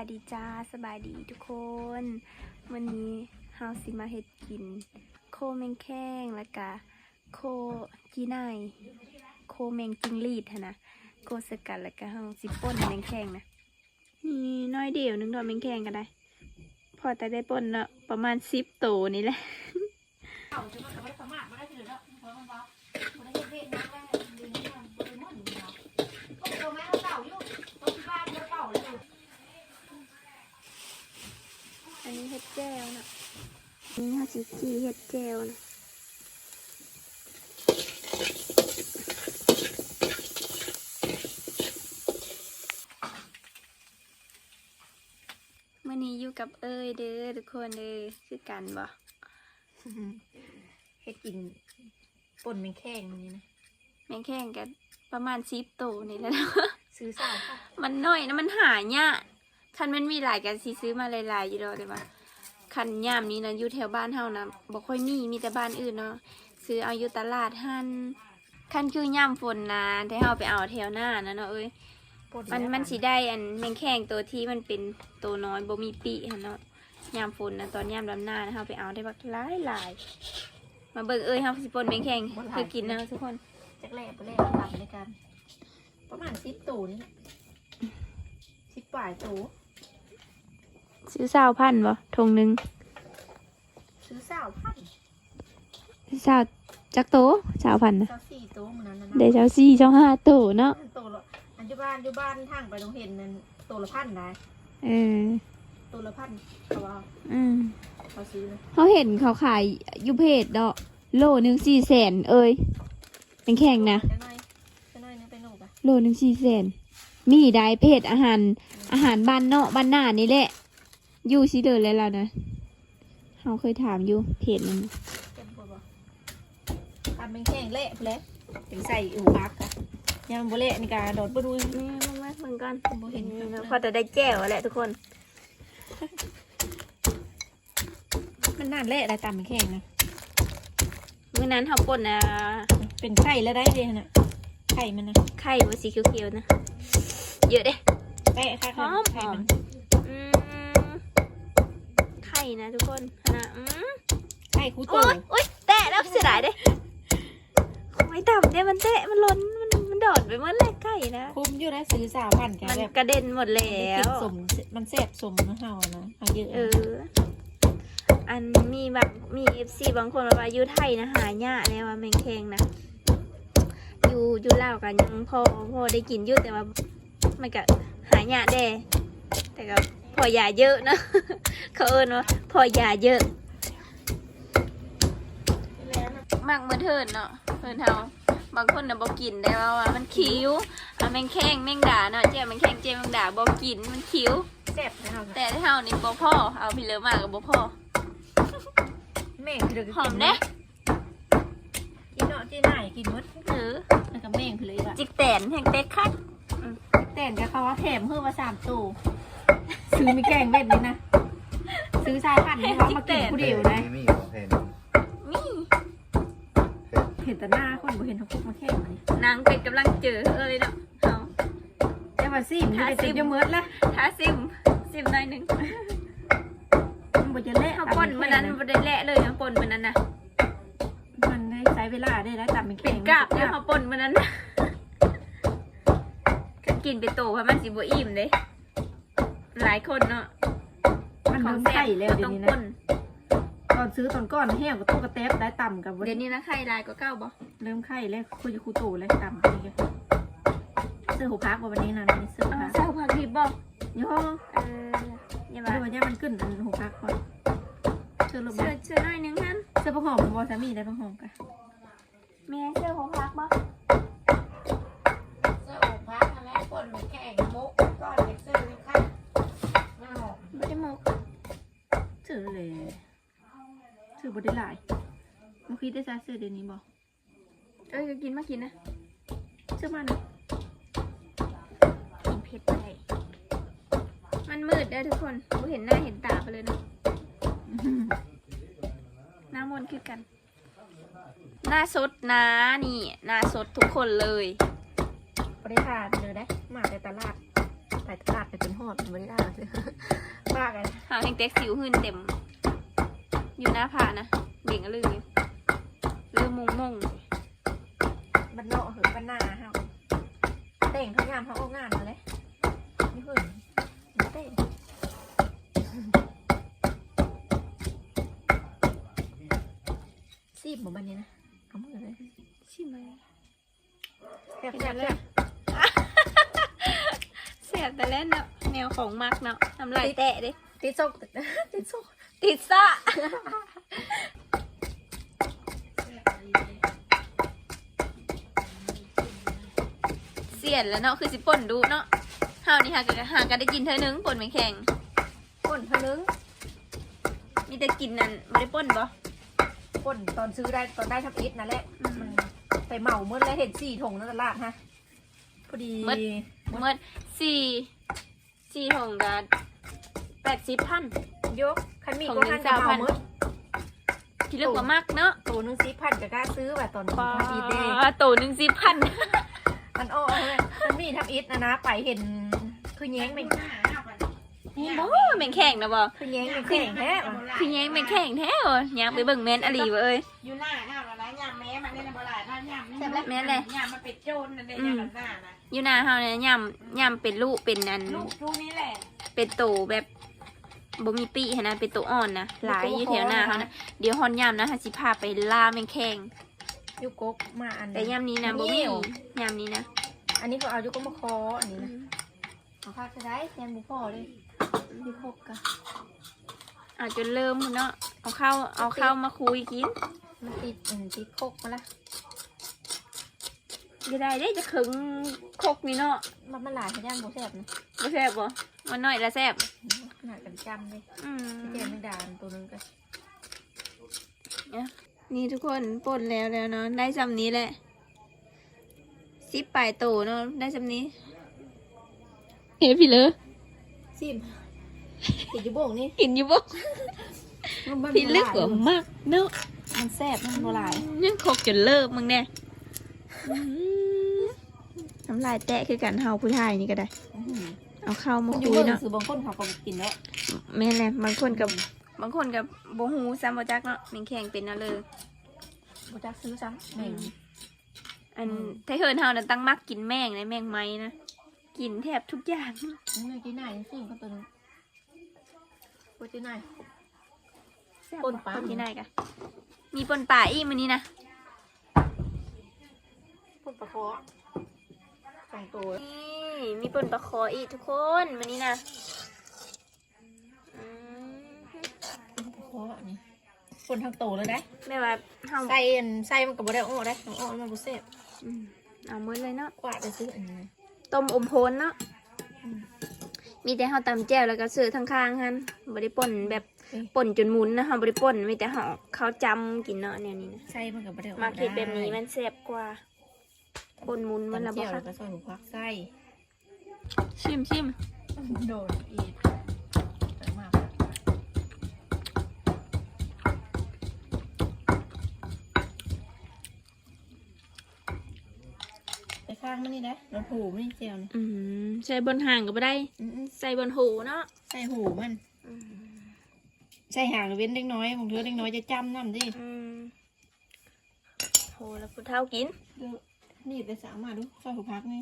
ายดีจ้าสบายดีทุกคน วันนี้เฮาสิมาเฮ็ดกิน โคแมงแข้งแล้วก็โคจีนาโคแมงจิงลีดนะโคสกัดแล้วก็เฮาสิป่นแมงแข้งนะนี่น้อยเดียวหนึงดอกแมงแข้งก็ได้ พอแต่ได้ป่นเนาะประมาณสิบโตวนี่แหละ อันนี้เขาจีจีเห็ดแก้วนะเมื่อนี้อยู่กับเอ้ยเด้อทุกคนเด้อคือกันบ่เฮ็ดกินป่นแมงแข้งนี่นะแมงแข้งกันประมาณสิบโตวนี่แหละเนาะซื้อสาวค่ะมันน้อยนะมันหายากคันมันมีหลายกันสิซื้อมาหลายๆอยู่ดอกเลยว่า คันย่ามนี้นะอยู่แถวบ้านเฮานะบ่ค่อยมีมีแต่บ้านอื่นเนาะซื้อเอาอยู่ตลาดหันคันคือย่ามฝนนะแต่เฮาไปเอาแถวหน้านะเนาะเอ้ยป่มันมันสิได้อันแมงแข้งตัวที่มันเป็นตัวน้อยบ่มีปีกหั้นเนาะยามฝนนะตอนยามลำหน้านะเฮาไปเอาได้บักหลายหลายๆมาเบิ่งเอ้ยเฮาสิปนแมงแข้งคือกินนะทุกคนจักแรกไปแรกทำด้วยกัน ประมาณสิบตูนี่แหละสิบปลายตู ซื้อสาวพันบ่ทงหนึงซื้อสาวพันสาวจักโตสาวพันนะสาวสี่ตูมันนั้นนะเดี๋ยวเจ้าสี่เจ้าห้าโตเนาะตัวละอันอยู่บ้านอยู่บ้านทางไปโรงเห็นนั่นตัวละพันได้เออตัวละพันเขาว่าอืมเขาซื้อเลยเขาเห็นเขาขายอยูเพจดอกโลหนึ่งสี่แสนเอ้ยเป็นแข่งนะจะน้อยจะน้อยนึงไปหนูปะโลหนึ่งสี่แสนมีได้เพจอาหารอาหารบ้านเนาะบ้านหน้านี่แหละอ ยู่ซีเดินแล้วล่ะนะเขาเคยถามอยู่เพจนั้นเป็นพวกบ่ทำเป็นแข้งเละไปเลยถึงใส่อูพักอะยังโบเละนี่กาโดดไปดูนี่มึงแม่มึงก่อนโบเห็นพอแต่ได้แก้วแหละทุกคน มันน่าเละอะไรตามเป็นแข้งนะมื่อนั้นเขาป่นอะเป็นไข่แล้วได้เลยนะไข่มันนะไข่บสีเขียวๆนะเยอะเด้แปะค่ะหอมไข่มันอืมไข่ นะทุกคนนะอืมไข่คูโตโอ๊ยโอ๊ยแตะแล้วเสียดายเด้ไม่ต่ำเนี่ยมันแตะมันล้นมันมันโดดไปหมดเลยไก่นะคุ้มอยู่นะซื้อสาวพันกันมันแบบกระเด็นหมดแล้กิวนสมมันแซ่บสมนะเฮานะเอาเยอะเออ อันมีแบบมีเอฟซีบางคนบอกว่าอยู่ไทยนะหายากแล้วว่าแมงแคงนะ อยู่อยู่ลาวกันยังพอพอได้กินอยู่แต่ว่ามันก็หายากแด้แต่ก็พอยาเยอะนะ เขาเอิ้นว่าพอยาเยอะมักมือเทินเนาะเทินเฮาบางคนน่ะบ่กินได้ว่าว่ามันคิ้วอะแมงแข้งแมงดาเนาะเจ้าแมงแข้งเจ้าแมงดาบ่กินมันคิ้ว แซ่บนะเฮาแต่เฮานี่บ่พ่อเอาพี่เลิฟมากกับบ่พ่อแม่พี่เลยหอมเด้กินเนาะที่ไหนกินมดเออแล้วก็แม่งพี่เลยว่ะจิกแตนแห่งเต็กคักแต่งกับเขาว่าแถมเพิ่มมาสามตู้ซื้อมีแกงเบ็ดนี่นะ ซื้อสาวพันนี่ว่ามากินผู้เดียวนะมีอยู่เพนมีเห็นแต่หน้าคนบ่เห็นเขาคุกมาแข่งเลยนางเป็ดกำลังเจอเอ้ยเนาะเฮาแต่ว่าซิมนี่ไปติดอยาเมิดละท้าซิมซิมหน่อยหนึงมันบ่จะเละเฮาป่นมื้อนั้นบ่ได้และเลยเฮาป่นมื้อนั้นน่ะมันได้ใช้เวลาได้แล้วตามเป็นเป็นกราบเด้อเฮาป่นมื้อนั้นน่ะคันกินไปโตเพราะมันสิบ่อิ่มเด้หลายคนเนาะมัน ของเริ่มแซ่ไข่บแล้วก็เดี๋ยต้วองนี้ป่นะนตอนซื้อตอนก้อนแห้งก็ต้องกระแตบได้ต่ำกับเดี๋ยวนี้นะไข่ลายก็เก้าบ่เริ่มไข่แล้วคุยคูโตแล้วต่ำนี่ก็เสื้อหูพักว่าวันนี้นะนี่เสื้อหูอ้าวพักเศร้าพักทิพย์บ่ย่อเอออย่าเดี๋มายววันนี้มันขึ้นอันหูพักก่อนเสื้อลมเชื่อเชื่อหน่อยหนึงฮันเสื้อผ้าหอมบอสามีได้ผ้าหอมกัน แม่เชื่อของพักบ่ เสื้ออกพักนั่นแหละคนไม่แข่งมุกก้อนเด็กซื้อไม่ค่าหน้าหอม ไม่ได้หมก ซื้อเลยซื้อบได้หลายเมื่อกี้ ได้ซาซื้อเดี๋ยวนี้บอกเอ้ยก็กินมากินนะซื้อมานะกินเผ็ดไปมันมืดเด้อทุกคนบ่เห็นหน้าเห็นตาไปเลยนะหน้ามนต์คือกัน หน้าสดนะนี่ หน้าสดทุกคนเลยบริทานเลยได้มาแต่ตลาดตไปตลาดไปเป็นหอดไม่ได้เลยมากเลยหาแห่งแตกสิวหืนเต็ม อยู่หน้าผานะเบ่งอะลืมอยู่ลืมม งมงบ้านนอกเหอะบ้านหน้าเฮาเต่งเขางานเขาเอางานมาเลยนี่หื่นเต่งซีบหมดบันนี้นะเอามือเลยใช่ไหมแซ่บแซ่บแซ่บเสียแต่แล้วเนาะแนวของมักเนาะน้ำลายแตะเด้ติดโซกติดโซกติดซะ เสียนแล้วเนาะคือสิป่นดูเนาะเฮานี่หากันหากันได้กินเธอหนึงป่นไม่แข็งป่นเท่านึงมีแต่กินนั่นไม่ได้ป่นบ่ป่นตอนซื้อได้ตอนได้ทับอิฐนั่นแหละมันไปเหมาเมื่อแล้วเห็นสี่ถุงในตลาดฮะพอดีเมื่อสี่สี่ถงกันแปดสิบพันยกคันมีถุงก็หนึ่ทันงจะเหมา3,000เมื่อที่เรียกว่ามากเนาะตัวหนึงสิพันจะกล้าซื้อว่ะตอนปลาทับอิฐเด้ตัวหนึ่งสิบพัน มันอ้อเลยมันมีทับอิฐนะนะ ไปเห็น คือแย้งเป็นโอ้แม่งแข็งนะบ่คือแย้งเป็นแข่งแท้ว่ะคือยังแม่งแข็งแท้เหรออยากไปเบิ่งแม่นอลีเว้ยอยู่หน้าหน้าอะไรยามแม้มันนี่นะโบราณถ้ายามนี่แม่นเลยยามมันเป็นโจรนั่นเองยามหน้านะอยู่หนาเฮาเนี่ยย่ำย่ำเป็นลูกเป็นนันลูกลูกนี้แหละเป็นโตแบบบ่มีปีหั้นนะเป็นโตอ่อนนะหลายอยู่แถวหน้าเฮานะเดี๋ยวฮอนย่ำนะฮะสิพาไปล่าแม่งแข็ง ยุกกมาอันแต่ย่ำนี้นะบ่มีย่ำนี้นะ อันนี้ก็เอายุกกมาคออันนี้นะเอาค่าจะได้แทนบุพอเลยยุกกกะอาจจะเริ่มเนาะเอาเข้าเอาเข้ามาคุยกิน มันติดอืมติดโคกมาละจะได้ได้จะขึงคกนี่เนาะมันมันหลายขยันบุแสบนะบ่แซ่บบ่มันน้อยละแซ่บขนาดกันจำเลยอืมเจนไม่ดานตัวนึงก็นี่ ทุกคนป่นแล้วแล้วเนาะได้จำนี้แหละซิปปลายโตเนาะได้จำนี้เห็นพี่เลยซิมติดอยู่โบ่งนี่กินอยู่บ่มันพี่ลึกกว่ามากเนาะมันแซ่บมันโบราณยังคกจนเลิกมึงเนี่ยอืมน้ำลายแตะคือกันเฮาผู้ชายนี่ก็ได้ เอาเข้ามามันอยู่คุยเบิ่งเนาะคือบางคนเขาก็กินแล้วแม่นแหละบางคนกับ บางคนกับบ่ฮู้ซ้ำบ่จักเนาะแม่งแข่งเป็นเอาเลยบุจักซื้อซ้ำแม่งอันไทเฮิร์นเฮานั่นตั้งมักกินแมงเลยแมงไม้นะกินแทบทุกอย่างนี่กินไหนซิมก็ตัวนึงกูกินไหนแซ่บปนปลาที่ไหนกะมีปนป่าอีกมื้อนี้นะพุ่นปลาคอสองตัวนี่มีปนปลาคออีกทุกคนมื้อนี้นะอืม พุ่นปลาคออันนี้ พุ่นทั้งโตเลยได้แม่ว่าเฮาไส้อันไส้มันก็บ่ได้อ้อได้ของอ้อมันบ่แซ่บอืมเอามื้อเลยเนาะกว่าจะซื้ออันนี้ต้มอมโพนเนาะมีแต่เฮาตำแจ่วแล้วก็ซื้อทั้งข้างหั่นบ่ได้ป่นแบบป่นจนหมุนนะเฮาบ่ได้ป่นมีแต่เฮาเขาจำกินเนาะแนวนี้นะไส้มันก็บ่ได้อ้อมาคิดแบบนี้มันแซ่บกว่าป่นหมุนมันละบ่เจียวค่ะแล้วก็ซอยหัวพักไส้ชิมชิมโดนอีกางมันนี่นะเราผูมันนี่เจียวนะอืมใส่บนห่างก็บ่ได้ อืมใส่บนหูเนาะๆใส่หูมันใส่หางเว้นเล็กน้อยของเธอเล็กน้อยจะจำน้ำดิอืมโหแล้วผู้เฒ่ากินดี๋ยวนี่ไปสาวมาดูซอยหูพักนี่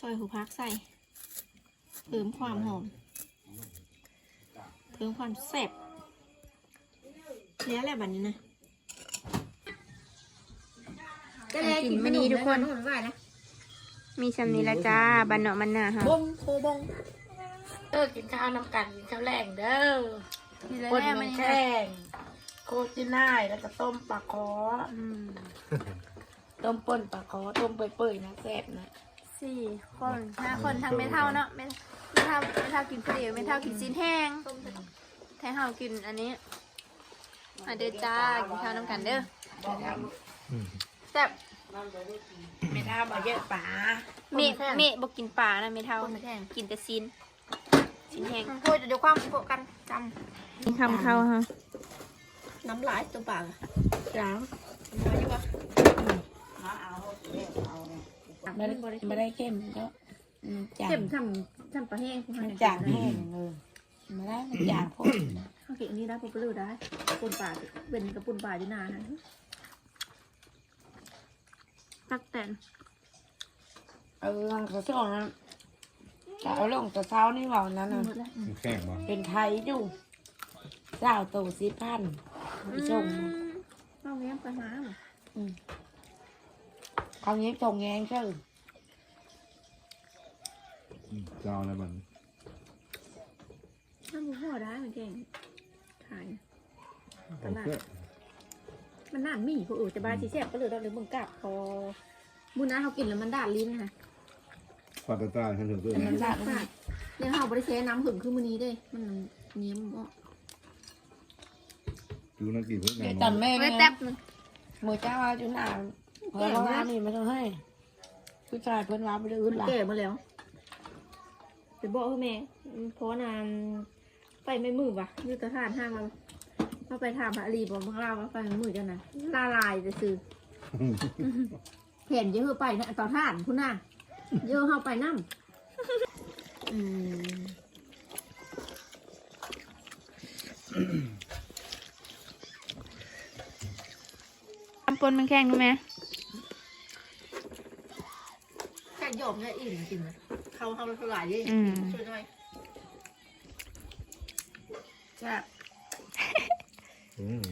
ซอยหูพักใส่เพิ่มความหอมเพิ่มความแซ่บแล้วแหละบัดนี้นะ กินมื้อนี้ทุกคน มีชำนี้ละจ้าบันเนาะมันหนาค่ะบงโคบงเออกินข้าวน้ำกันกินข้าวแรงเด้อมีคนแล้วมัมันนแข้งโคจิน่ายแล้วก็ต้มปลาคออืมต้มป่นปลาคอต้มเปื่อยๆนะแซ่บนะสี่คนห้าคนทั้งไม่เท่าเนาะไม่ไม่เท่าไม่เท่ากินคนเดียวไม่เท่ากินซีนแห้งแท้เฮากินอันนี้อะเด้อจ้ากินข้าวน้ำกันเด้อแซ่บ ไม่ท่ามาเยอะป๋าเมะเมะบอกกินปลานะไม่เท่าไม่แข็ง กินแต่ซีนซีนแห้งพูดจะเดี๋ยวความโฟกันจกินคำเข้าฮะำน้ำลายตัวปากอะจ้าน้อยอยู่ปะไม่ได้ไม่ได้เข้มก็มันจางเข้มทำทำปลาแห้งมันจางแห้งเลยมาได้มันจางพวกเขากินอันนี้ได้ปุ๊บลื้อได้ปุ่นป่าเป็นกับปุ่นป่าดีนานะ ตักแตนเออลังกระช่วงนั้นจะเอาลงแตะเช้านี่ว่าวันนั้นน่ะหมดแล้วมันแข็งบ่เป็นไทยอยู่เจ้าโตสิพันไปส่งเอาเงี้ยไปหาหมเขาเงี้ยส่งแงงเชื่ออืมเจ้าแล้วมันถ้าบุพ่อได้มันเก่งขายโอเค มันน่านมีผู้อื่นจะบายชีแซ่บก็เลยเราเลยมึงกลับพอมูน้าเขากินแล้วมันด่านลิ้นนะปาตาตาฉันถึงตัวมันนี้ได้ค่ะเนี่ยเขาบริเชน้ำผึ่งขึ้นมือนี้เด้มันเนี้ยมอะดูนักกี่เพิ่งเดี๋ยวนตออนนแม่ไว้เนี่ยแต๊บหนึงมือเจ้าว่าจุนอ่านเพิ่นว่านี่ไม่ต้องให้ผู้ชายเพิ่นว่าไม่ได้อึดมันหล่ะแก่มาแล้วไปบอกให้แม่เพราะนานไปไม่มือว่ะยืดตะทานห้างมา เขาไปถามพระอรีบอกมึงเล่าว่าไปไม่มือจังนะลาลายจะซื้อเห็นเยอะไปนะต่อท่านคุณน่ะเยอะเข้าไปน้ำอืมทำปนมันแข็งดูไหมแค่โยมเนี่ยอิ่มจริงนะเขาเขาเท่าไหร่ดิอืมช่วยหน่อยแซ่บ อืม